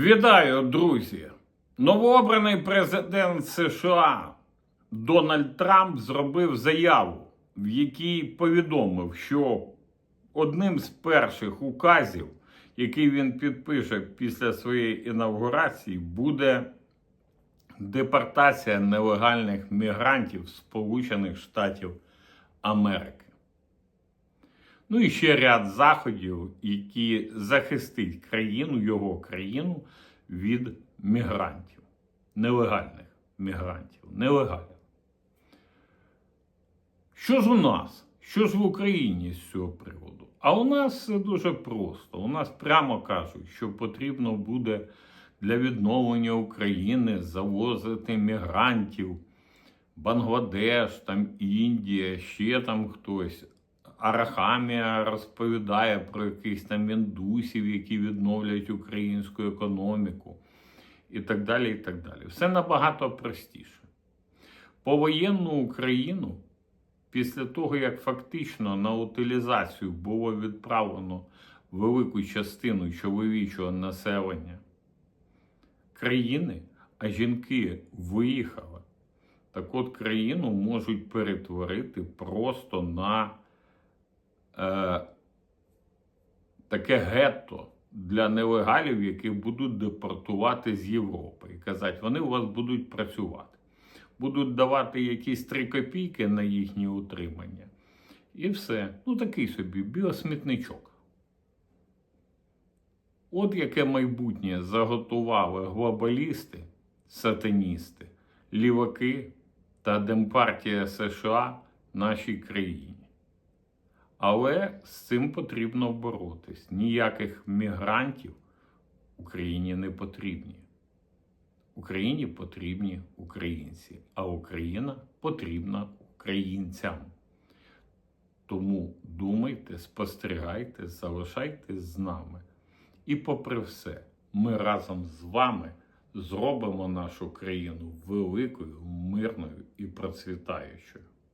Вітаю, друзі! Новообраний президент США Дональд Трамп зробив заяву, в якій повідомив, що одним з перших указів, який він підпише після своєї інавгурації, буде депортація нелегальних мігрантів Сполучених Штатів Америки. Ну і ще ряд заходів, які захистить країну, його країну від мігрантів, нелегальних мігрантів, нелегальних. Що ж у нас? Що ж в Україні з цього приводу? А у нас все дуже просто. У нас прямо кажуть, що потрібно буде для відновлення України завозити мігрантів, Бангладеш, там Індія, ще там хтось. Арахамія розповідає про якихось там індусів, які відновлять українську економіку, і так далі. і так далі. Все набагато простіше. Повоєнну Україну, після того, як фактично на утилізацію було відправлено велику частину чоловічого населення країни, а жінки виїхали, так от країну можуть перетворити просто на е, таке гетто для нелегалів, яких будуть депортувати з Європи. І казати, вони у вас будуть працювати. Будуть давати якісь 3 копійки на їхнє утримання. І все. Ну, такий собі біосмітничок. От яке майбутнє заготували глобалісти, сатаністи, ліваки та Демпартія США нашій країні. Але з цим потрібно боротись. Ніяких мігрантів Україні не потрібні. Україні потрібні українці, а Україна потрібна українцям. Тому думайте, спостерігайте, залишайтесь з нами. І попри все, ми разом з вами зробимо нашу країну великою, мирною і процвітаючою.